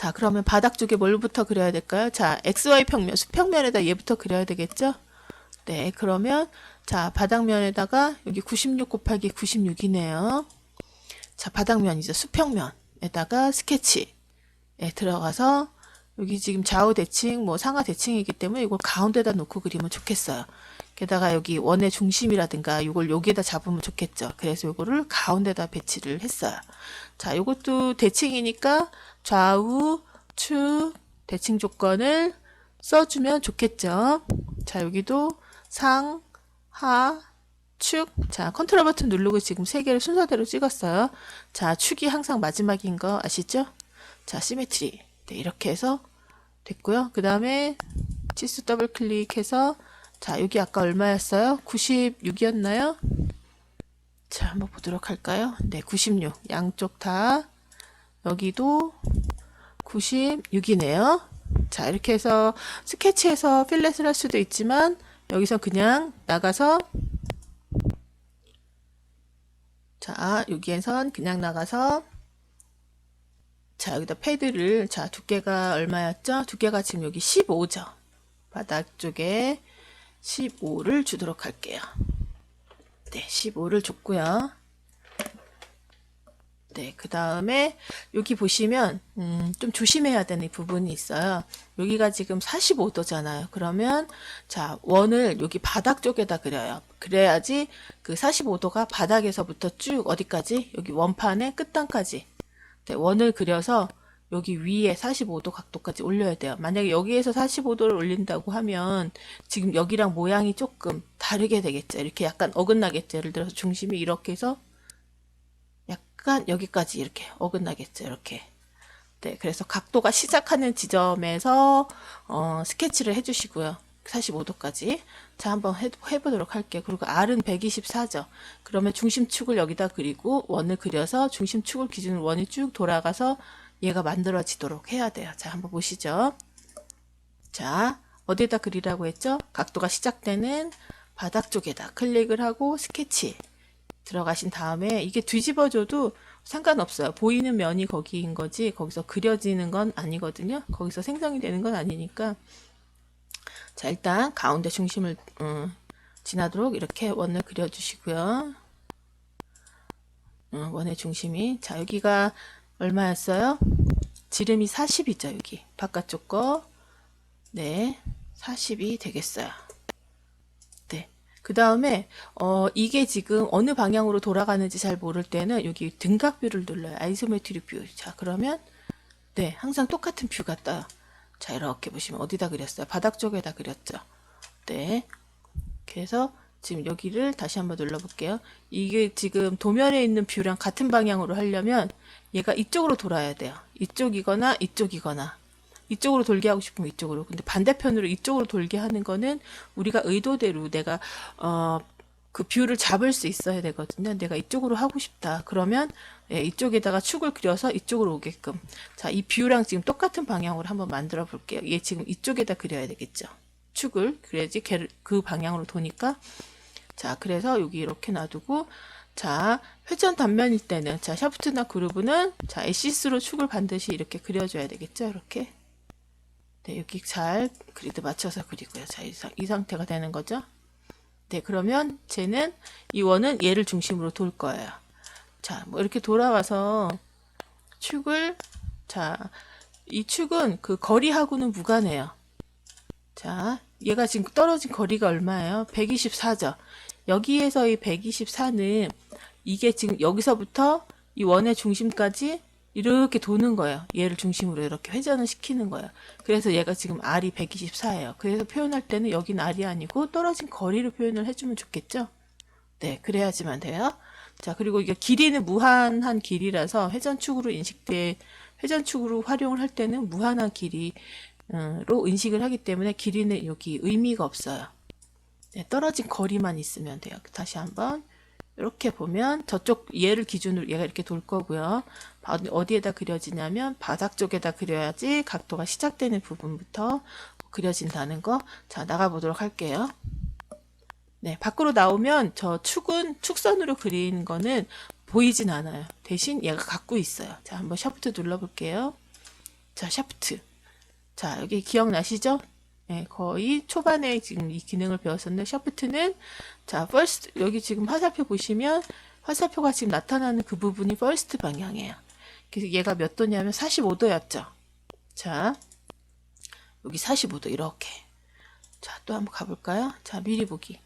자, 그러면 바닥 쪽에 뭘부터 그려야 될까요? 자, XY 평면, 수평면에다 얘부터 그려야 되겠죠? 네, 그러면 자, 바닥면에다가 여기 96 곱하기 96이네요. 자, 바닥면이죠. 수평면에다가 스케치에 들어가서 여기 지금 좌우 대칭, 뭐 상하 대칭이기 때문에 이걸 가운데다 놓고 그리면 좋겠어요. 게다가 여기 원의 중심이라든가 이걸 여기에다 잡으면 좋겠죠. 그래서 이거를 가운데다 배치를 했어요. 자, 이것도 대칭이니까 좌우, 축, 대칭 조건을 써주면 좋겠죠. 자, 여기도 상, 하, 축. 자, 컨트롤 버튼 누르고 지금 세 개를 순서대로 찍었어요. 자, 축이 항상 마지막인 거 아시죠? 자, 시메트리. 네, 이렇게 해서 됐고요. 그 다음에 치수 더블 클릭해서 자, 여기 아까 얼마였어요? 96이었나요? 자, 한번 보도록 할까요? 네, 96. 양쪽 다 여기도 96이네요. 자, 이렇게 해서 스케치에서 필렛을 할 수도 있지만 여기서 그냥 나가서 자, 여기에선 그냥 나가서 자, 여기다 패드를 자, 두께가 얼마였죠? 두께가 지금 여기 15죠. 바닥 쪽에 15를 주도록 할게요. 네, 15를 줬고요. 네, 그 다음에 여기 보시면 음, 좀 조심해야 되는 부분이 있어요. 여기가 지금 45도잖아요. 그러면 자 원을 여기 바닥 쪽에다 그려요. 그래야지 그 45도가 바닥에서부터 쭉 어디까지 여기 원판의 끝단까지 네, 원을 그려서 여기 위에 45도 각도까지 올려야 돼요. 만약에 여기에서 45도를 올린다고 하면 지금 여기랑 모양이 조금 다르게 되겠죠. 이렇게 약간 어긋나겠죠. 예를 들어서 중심이 이렇게 해서 약간 여기까지 이렇게 어긋나겠죠. 이렇게. 네, 그래서 각도가 시작하는 지점에서 어, 스케치를 해주시고요. 45도까지. 자, 한번 해, 해보도록 할게요. 그리고 R은 124죠. 그러면 중심축을 여기다 그리고 원을 그려서 중심축을 기준으로 원이 쭉 돌아가서 얘가 만들어지도록 해야 돼요. 자, 한번 보시죠. 자, 어디에다 그리라고 했죠? 각도가 시작되는 바닥 쪽에다 클릭을 하고 스케치 들어가신 다음에 이게 뒤집어줘도 상관없어요. 보이는 면이 거기인 거지 거기서 그려지는 건 아니거든요. 거기서 생성이 되는 건 아니니까 자 일단 가운데 중심을 음, 지나도록 이렇게 원을 그려주시고요. 음, 원의 중심이 자 여기가 얼마였어요? 지름이 40이죠 여기 바깥쪽 거 네, 40이 되겠어요. 네. 그 다음에, 어, 이게 지금 어느 방향으로 돌아가는지 잘 모를 때는 여기 등각뷰를 눌러요. 아이소메트릭 뷰. 자, 그러면, 네, 항상 똑같은 뷰가 떠요. 자, 이렇게 보시면 어디다 그렸어요? 바닥 쪽에다 그렸죠. 네. 그래서 지금 여기를 다시 한번 눌러볼게요. 이게 지금 도면에 있는 뷰랑 같은 방향으로 하려면 얘가 이쪽으로 돌아야 돼요. 이쪽이거나 이쪽이거나. 이쪽으로 돌게 하고 싶으면 이쪽으로. 근데 반대편으로 이쪽으로 돌게 하는 거는 우리가 의도대로 내가 어, 그 뷰를 잡을 수 있어야 되거든요. 내가 이쪽으로 하고 싶다. 그러면 예, 이쪽에다가 축을 그려서 이쪽으로 오게끔. 자, 이 뷰랑 지금 똑같은 방향으로 한번 만들어 볼게요. 얘 지금 이쪽에다 그려야 되겠죠. 축을 그래야지 걔를 그 방향으로 도니까 자, 그래서 여기 이렇게 놔두고 자, 회전 단면일 때는 자, 샤프트나 그루브는 자, 에시스로 축을 반드시 이렇게 그려줘야 되겠죠. 이렇게. 네, 여기 잘 그리드 맞춰서 그리고요. 자, 이, 상, 이 상태가 되는 거죠. 네, 그러면 쟤는 이 원은 얘를 중심으로 돌 거예요. 자, 뭐 이렇게 돌아와서 축을 자, 이 축은 그 거리하고는 무관해요. 자, 얘가 지금 떨어진 거리가 얼마예요? 124죠. 여기에서 이 124는 이게 지금 여기서부터 이 원의 중심까지 이렇게 도는 거예요. 얘를 중심으로 이렇게 회전을 시키는 거예요. 그래서 얘가 지금 R이 124예요. 그래서 표현할 때는 여긴 R이 아니고 떨어진 거리로 표현을 해주면 좋겠죠? 네, 그래야지만 돼요. 자, 그리고 이게 길이는 무한한 길이라서 회전축으로 인식돼, 회전축으로 활용을 할 때는 무한한 길이로 인식을 하기 때문에 길이는 여기 의미가 없어요. 네, 떨어진 거리만 있으면 돼요. 다시 한번 이렇게 보면 저쪽 얘를 기준으로 얘가 이렇게 돌 거고요. 바- 어디에다 그려지냐면 바닥 쪽에다 그려야지 각도가 시작되는 부분부터 그려진다는 거. 자, 나가보도록 할게요. 네, 밖으로 나오면 저 축은 축선으로 그린 거는 보이진 않아요. 대신 얘가 갖고 있어요. 자, 한번 샤프트 눌러볼게요. 자, 샤프트. 자, 여기 기억나시죠? 네, 거의 초반에 지금 이 기능을 배웠었는데, 샤프트는, 자, first, 여기 지금 화살표 보시면, 화살표가 지금 나타나는 그 부분이 first 방향이에요. 그래서 얘가 몇 도냐면 45도였죠. 자, 여기 45도, 이렇게. 자, 또 한번 가볼까요? 자, 미리 보기.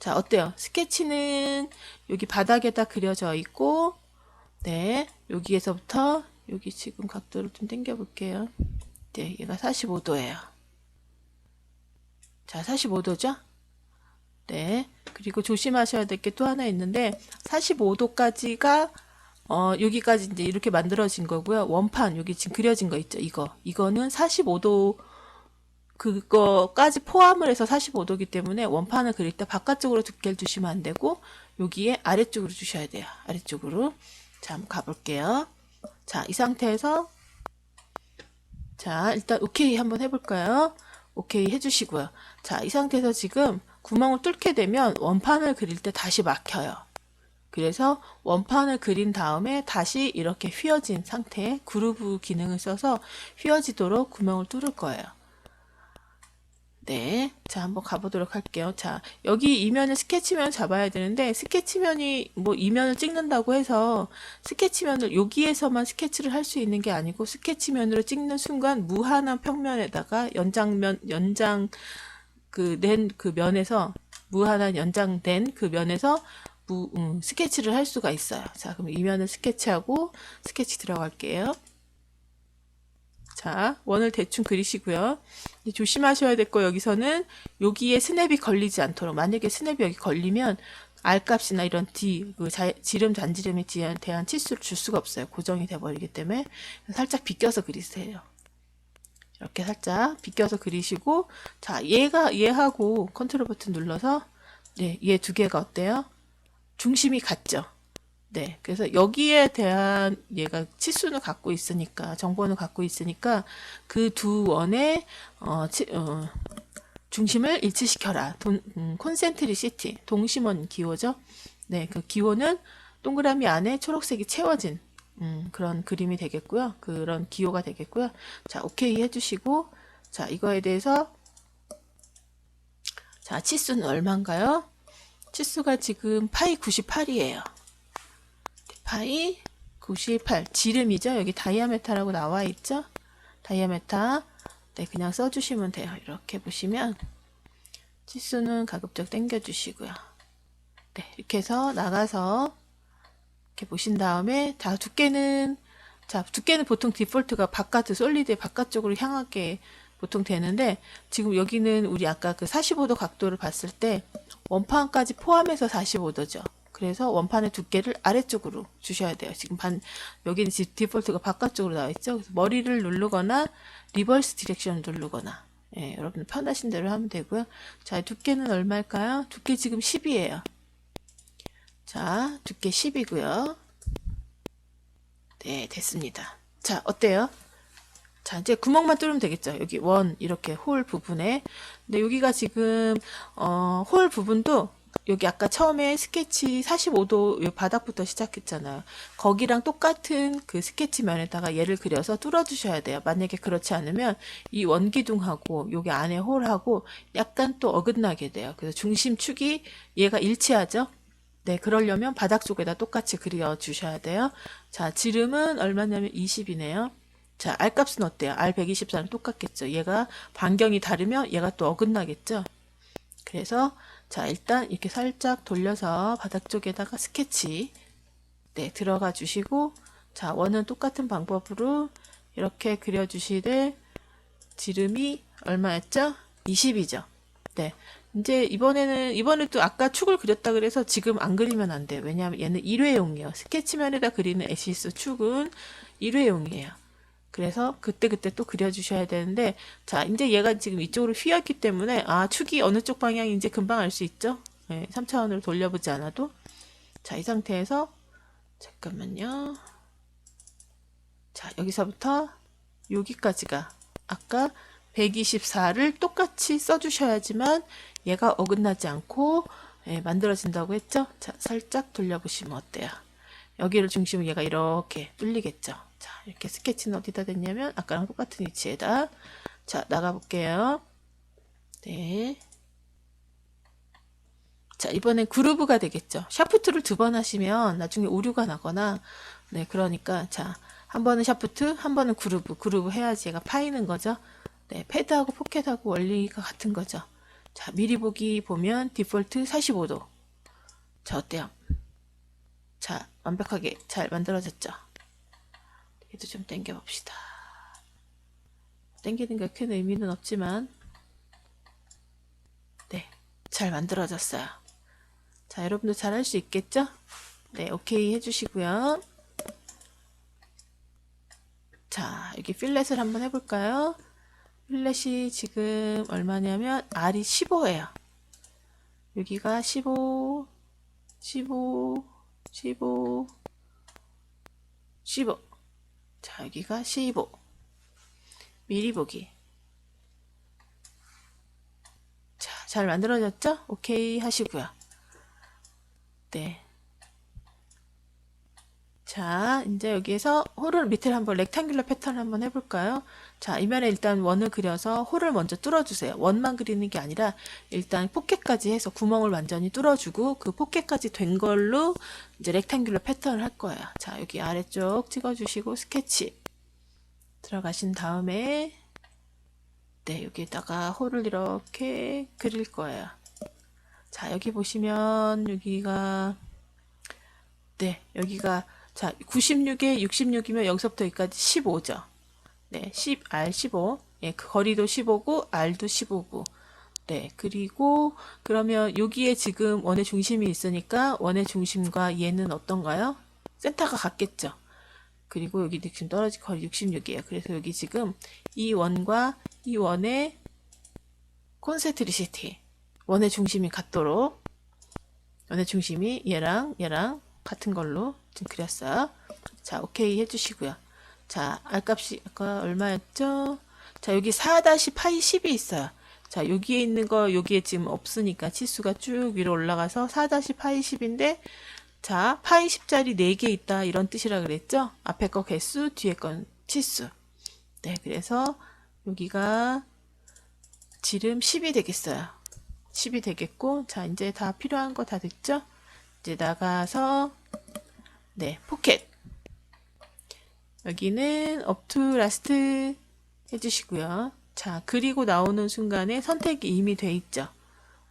자, 어때요? 스케치는 여기 바닥에다 그려져 있고, 네, 여기에서부터 여기 지금 각도를 좀 당겨 볼게요. 네, 얘가 45도예요. 자, 45도죠? 네. 그리고 조심하셔야 될 게 또 하나 있는데 45도까지가 어, 여기까지 이제 이렇게 만들어진 거고요. 원판 여기 지금 그려진 거 있죠? 이거. 이거는 45도 그거까지 포함을 해서 45도기 때문에 원판을 그릴 때 바깥쪽으로 두께를 주시면 안 되고 여기에 아래쪽으로 주셔야 돼요. 아래쪽으로. 자, 한번 가볼게요. 자, 이 상태에서 자, 일단 오케이 한번 해볼까요? 오케이 해주시고요. 자, 이 상태에서 지금 구멍을 뚫게 되면 원판을 그릴 때 다시 막혀요. 그래서 원판을 그린 다음에 다시 이렇게 휘어진 상태에 그루브 기능을 써서 휘어지도록 구멍을 뚫을 거예요. 네. 자, 한번 가보도록 할게요. 자, 여기 이면을 스케치면 잡아야 되는데, 스케치면이 뭐 이면을 찍는다고 해서 스케치면을 여기에서만 스케치를 할 수 있는 게 아니고, 스케치면으로 찍는 순간 무한한 평면에다가 연장면, 연장, 그, 낸 그 면에서, 무한한 연장된 그 면에서 무, 음, 스케치를 할 수가 있어요. 자, 그럼 이면을 스케치하고 스케치 들어갈게요. 자, 원을 대충 그리시고요. 조심하셔야 될 거 여기서는 여기에 스냅이 걸리지 않도록 만약에 스냅이 여기 걸리면 R 값이나 이런 D, 그 자- 지름 잔지름에 대한, 치수를 줄 수가 없어요. 고정이 돼버리기 때문에 살짝 비껴서 그리세요. 이렇게 살짝 비껴서 그리시고 자 얘가 얘하고 컨트롤 버튼 눌러서 네, 얘 두 개가 어때요? 중심이 같죠? 네, 그래서 여기에 대한 얘가 치수는 갖고 있으니까 정보는 갖고 있으니까 그 두 원의 어, 치, 어, 중심을 일치시켜라. 돈, 음, 콘센트리시티 동심원 기호죠. 네, 그 기호는 동그라미 안에 초록색이 채워진 음, 그런 그림이 되겠고요. 그런 기호가 되겠고요. 자, 오케이 해주시고 자 이거에 대해서 자 치수는 얼마인가요? 치수가 지금 파이 98이에요. 파이 98 지름이죠. 여기 다이아메타라고 나와 있죠. 다이아메타 네 그냥 써주시면 돼요. 이렇게 보시면 치수는 가급적 당겨주시고요. 네 이렇게 해서 나가서 이렇게 보신 다음에 자 두께는 자 두께는 보통 디폴트가 바깥 솔리드의 바깥쪽으로 향하게 보통 되는데 지금 여기는 우리 아까 그 45도 각도를 봤을 때 원판까지 포함해서 45도죠. 그래서 원판의 두께를 아래쪽으로 주셔야 돼요. 지금 반 여기는 지- 디폴트가 바깥쪽으로 나와 있죠. 머리를 누르거나 리버스 디렉션 누르거나 예, 여러분 편하신 대로 하면 되고요. 자, 두께는 얼마일까요? 두께 지금 10이에요. 자, 두께 10이고요. 네, 됐습니다. 자, 어때요? 자, 이제 구멍만 뚫으면 되겠죠. 여기 원, 이렇게 홀 부분에. 근데 여기가 지금, 어, 홀 부분도 여기 아까 처음에 스케치 45도 요 바닥부터 시작했잖아요. 거기랑 똑같은 그 스케치면에다가 얘를 그려서 뚫어주셔야 돼요. 만약에 그렇지 않으면 이 원기둥하고 여기 안에 홀하고 약간 또 어긋나게 돼요. 그래서 중심축이 얘가 일치하죠? 네, 그러려면 바닥 쪽에다 똑같이 그려 주셔야 돼요. 자, 지름은 얼마냐면 20이네요. 자, R 값은 어때요? R 124는 똑같겠죠. 얘가 반경이 다르면 얘가 또 어긋나겠죠. 그래서 자, 일단 이렇게 살짝 돌려서 바닥 쪽에다가 스케치 네, 들어가 주시고 자, 원은 똑같은 방법으로 이렇게 그려 주시되 지름이 얼마였죠? 20이죠. 네. 이제 이번에는 이번에 또 아까 축을 그렸다 그래서 지금 안 그리면 안 돼요. 왜냐하면 얘는 일회용이에요. 스케치면에다 그리는 에시스 축은 일회용이에요. 그래서 그때그때 또 그려주셔야 되는데 자 이제 얘가 지금 이쪽으로 휘었기 때문에 아 축이 어느 쪽 방향인지 금방 알 수 있죠. 네, 3차원으로 돌려보지 않아도 자 이 상태에서 잠깐만요. 자 여기서부터 여기까지가 아까 124를 똑같이 써주셔야지만 얘가 어긋나지 않고 예, 만들어진다고 했죠? 자, 살짝 돌려보시면 어때요? 여기를 중심으로 얘가 이렇게 뚫리겠죠. 자, 이렇게 스케치는 어디다 댔냐면 아까랑 똑같은 위치에다 자, 나가 볼게요. 네. 자, 이번엔 그루브가 되겠죠. 샤프트를 두 번 하시면 나중에 오류가 나거나, 네, 그러니까, 자, 한 번은 샤프트, 한 번은 그루브. 그루브 해야지 얘가 파이는 거죠. 네, 패드하고 포켓하고 원리가 같은 거죠. 자, 미리 보기 보면 디폴트 45도. 자, 어때요? 자, 완벽하게 잘 만들어졌죠? 얘도 좀 당겨 봅시다. 당기는 게 큰 의미는 없지만, 네, 잘 만들어졌어요. 자, 여러분도 잘 할 수 있겠죠? 네, 오케이 해주시고요. 자, 여기 필렛을 한번 해볼까요? 필렛이 지금 얼마냐면 R이 15예요. 여기가 15, 15, 15, 15. 자, 여기가 15. 미리 보기. 자, 잘 만들어졌죠? 오케이 하시고요. 네. 자, 이제 여기에서 홀을 밑에 한번 렉탱귤러 패턴 한번 해볼까요? 자, 이면에 일단 원을 그려서 홀을 먼저 뚫어주세요. 원만 그리는 게 아니라 일단 포켓까지 해서 구멍을 완전히 뚫어주고 그 포켓까지 된 걸로 이제 렉탱귤러 패턴을 할 거예요. 자, 여기 아래쪽 찍어주시고 스케치 들어가신 다음에 네, 여기에다가 홀을 이렇게 그릴 거예요. 자, 여기 보시면 여기가 네, 여기가 자, 96에 66이면 여기서부터 여기까지 15죠. 네, 10, R 15. 예, 그 거리도 15고 R도 15고. 네, 그리고 그러면 여기에 지금 원의 중심이 있으니까 원의 중심과 얘는 어떤가요? 센터가 같겠죠. 그리고 여기 지금 떨어진 거리 66이에요. 그래서 여기 지금 이 원과 이 원의 콘센트리시티 원의 중심이 같도록 원의 중심이 얘랑 얘랑 같은 걸로 지금 그렸어요. 자, 오케이 해주시고요. 자, R값이 아까 얼마였죠? 자, 여기 4-파이 10이 있어요. 자, 여기에 있는 거 여기에 지금 없으니까 치수가 쭉 위로 올라가서 4-파이 10인데 자, 파이 10짜리 4개 있다 이런 뜻이라 그랬죠? 앞에 거 개수, 뒤에 건 치수. 네, 그래서 여기가 지름 10이 되겠어요. 10이 되겠고 자, 이제 다 필요한 거 다 됐죠? 이제 나가서 네, 포켓. 여기는 up to last 해주시고요. 자, 그리고 나오는 순간에 선택이 이미 돼 있죠.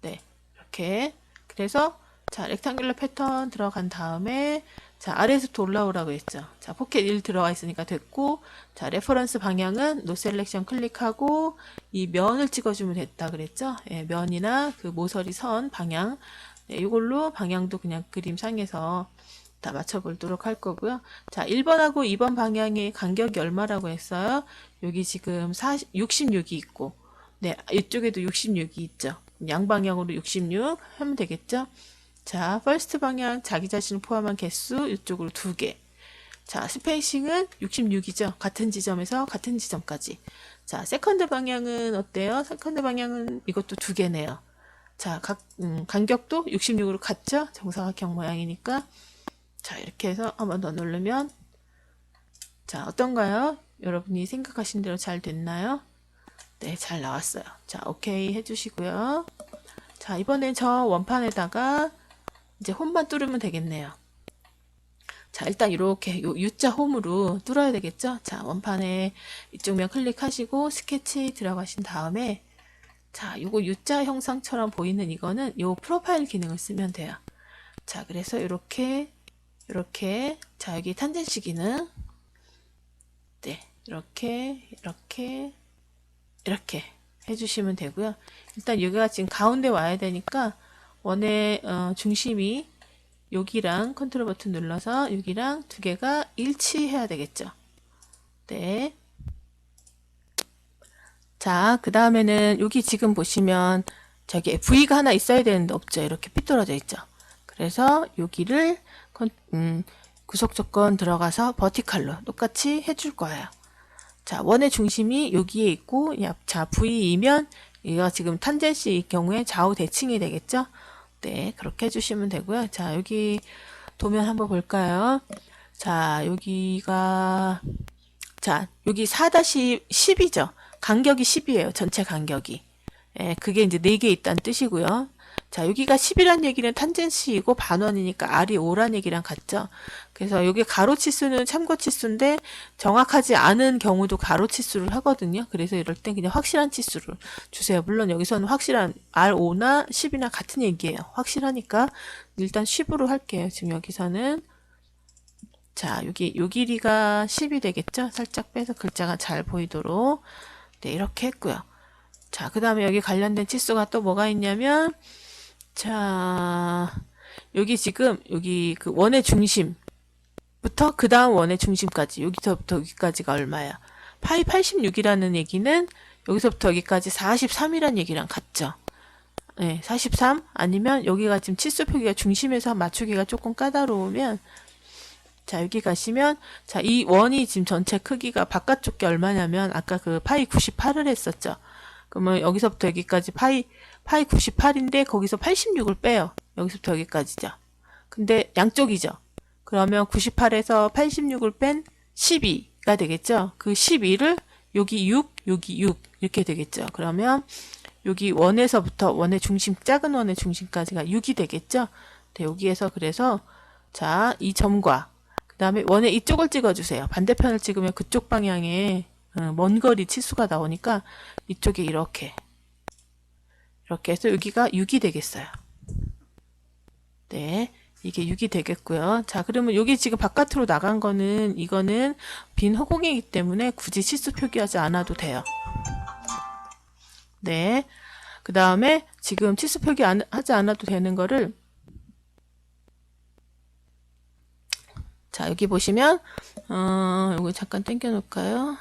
네, 이렇게. 그래서 자, 렉탱귤러 패턴 들어간 다음에 자, 아래에서부터 올라오라고 했죠. 자, 포켓 1 들어가 있으니까 됐고 자, 레퍼런스 방향은 노 셀렉션 클릭하고 이 면을 찍어주면 됐다 그랬죠. 예, 면이나 그 모서리 선 방향 네, 이걸로 방향도 그냥 그림 상에서 다 맞춰보도록 할 거고요. 자, 1번하고 2번 방향의 간격이 얼마라고 했어요? 여기 지금 40, 66이 있고, 네, 이쪽에도 66이 있죠. 양방향으로 66 하면 되겠죠? 자, 퍼스트 방향 자기 자신을 포함한 개수 이쪽으로 두 개. 자, 스페이싱은 66이죠. 같은 지점에서 같은 지점까지. 자, 세컨드 방향은 어때요? 세컨드 방향은 이것도 두 개네요. 자, 각, 음, 간격도 66으로 같죠? 정사각형 모양이니까. 자, 이렇게 해서 한 번 더 누르면, 자, 어떤가요? 여러분이 생각하신 대로 잘 됐나요? 네, 잘 나왔어요. 자, 오케이 해주시고요. 자, 이번엔 저 원판에다가 이제 홈만 뚫으면 되겠네요. 자, 일단 이렇게 요 U자 홈으로 뚫어야 되겠죠? 자, 원판에 이쪽 면 클릭하시고 스케치 들어가신 다음에 자, 요거 U자 형상처럼 보이는 이거는 요 프로파일 기능을 쓰면 돼요. 자, 그래서 이렇게 이렇게 자, 여기 탄젠 시 기능 네, 이렇게 이렇게 이렇게 해주시면 되고요. 일단 여기가 지금 가운데 와야 되니까 원의 어, 중심이 여기랑 컨트롤 버튼 눌러서 여기랑 두 개가 일치해야 되겠죠. 네. 자, 그 다음에는 여기 지금 보시면 저기 V가 하나 있어야 되는데 없죠. 이렇게 삐뚤어져 있죠. 그래서 여기를 컨- 음, 구속 조건 들어가서 버티칼로 똑같이 해줄 거예요. 자, 원의 중심이 여기에 있고, 야, 자, V이면 얘가 지금 탄젠시일 경우에 좌우 대칭이 되겠죠? 네, 그렇게 해주시면 되고요. 자, 여기 도면 한번 볼까요? 자, 여기가, 자, 여기 4-10이죠. 간격이 10이에요. 전체 간격이. 예, 그게 이제 4개 있다는 뜻이고요. 자, 여기가 10이란 얘기는 탄젠시이고 반원이니까 R이 5란 얘기랑 같죠. 그래서 여기 가로 치수는 참고 치수인데 정확하지 않은 경우도 가로 치수를 하거든요. 그래서 이럴 땐 그냥 확실한 치수를 주세요. 물론 여기서는 확실한 R5나 10이나 같은 얘기예요. 확실하니까 일단 10으로 할게요. 지금 여기서는 자, 여기 요 길이가 10이 되겠죠? 살짝 빼서 글자가 잘 보이도록 네, 이렇게 했고요. 자, 그 다음에 여기 관련된 치수가 또 뭐가 있냐면 자, 여기 지금 여기 그 원의 중심부터 그 다음 원의 중심까지 여기서부터 여기까지가 얼마야? 파이 86이라는 얘기는 여기서부터 여기까지 43이라는 얘기랑 같죠. 네, 43 아니면 여기가 지금 치수 표기가 중심에서 맞추기가 조금 까다로우면 자, 여기 가시면, 자, 이 원이 지금 전체 크기가 바깥쪽 게 얼마냐면, 아까 그 파이 98을 했었죠. 그러면 여기서부터 여기까지 파이, 파이 98인데, 거기서 86을 빼요. 여기서부터 여기까지죠. 근데 양쪽이죠. 그러면 98에서 86을 뺀 12가 되겠죠. 그 12를 여기 6, 여기 6, 이렇게 되겠죠. 그러면 여기 원에서부터 원의 중심, 작은 원의 중심까지가 6이 되겠죠. 네, 여기에서 그래서, 자, 이 점과, 그 다음에 원의 이쪽을 찍어주세요. 반대편을 찍으면 그쪽 방향에 어, 먼 거리 치수가 나오니까 이쪽에 이렇게 이렇게 해서 여기가 6이 되겠어요. 네, 이게 6이 되겠고요. 자, 그러면 여기 지금 바깥으로 나간 거는 이거는 빈 허공이기 때문에 굳이 치수 표기하지 않아도 돼요. 네, 그 다음에 지금 치수 표기 안, 하지 않아도 되는 거를 자, 여기 보시면, 어, 요거 잠깐 당겨 놓을까요?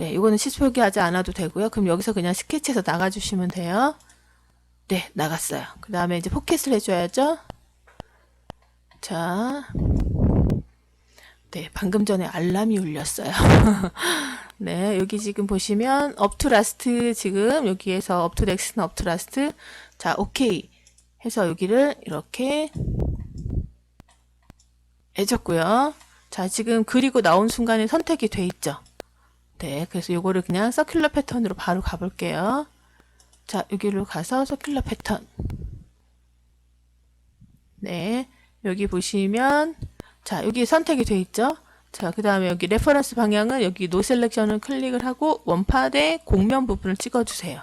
네, 이거는 시수 표기하지 않아도 되고요. 그럼 여기서 그냥 스케치해서 나가주시면 돼요. 네, 나갔어요. 그 다음에 이제 포켓을 해줘야죠. 자, 네, 방금 전에 알람이 울렸어요. 네, 여기 지금 보시면 업투 라스트 지금 여기에서 업투 넥스는 업투 라스트 자, 오케이 해서 여기를 이렇게 해줬고요. 자, 지금 그리고 나온 순간에 선택이 돼 있죠. 네, 그래서 요거를 그냥 서큘러 패턴으로 바로 가볼게요. 자, 여기로 가서 서큘러 패턴. 네, 여기 보시면 자, 여기 선택이 돼 있죠. 자, 그 다음에 여기 레퍼런스 방향은 여기 노 셀렉션을 클릭을 하고 원팟의 곡면 부분을 찍어주세요.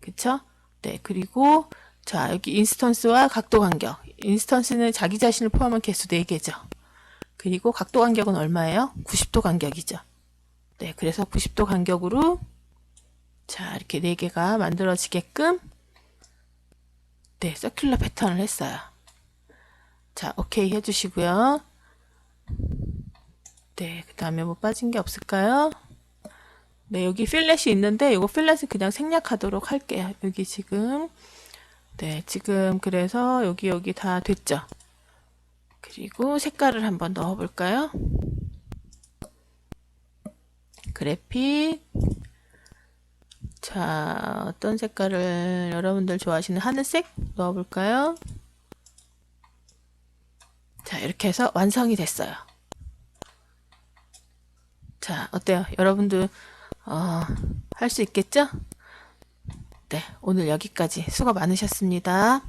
그쵸? 네, 그리고 자, 여기 인스턴스와 각도 간격. 인스턴스는 자기 자신을 포함한 개수 4개죠. 그리고 각도 간격은 얼마예요? 90도 간격이죠. 네, 그래서 90도 간격으로 자, 이렇게 4개가 만들어지게끔 네, 서큘러 패턴을 했어요. 자, 오케이 해주시고요. 네, 그 다음에 뭐 빠진 게 없을까요? 네, 여기 필렛이 있는데 이거 필렛은 그냥 생략하도록 할게요. 여기 지금 네, 지금 그래서 여기 여기 다 됐죠. 그리고 색깔을 한번 넣어 볼까요? 그래픽 자, 어떤 색깔을 여러분들 좋아하시는 하늘색 넣어 볼까요? 자, 이렇게 해서 완성이 됐어요. 자, 어때요? 여러분들 어, 할 수 있겠죠? 네, 오늘 여기까지 수고 많으셨습니다.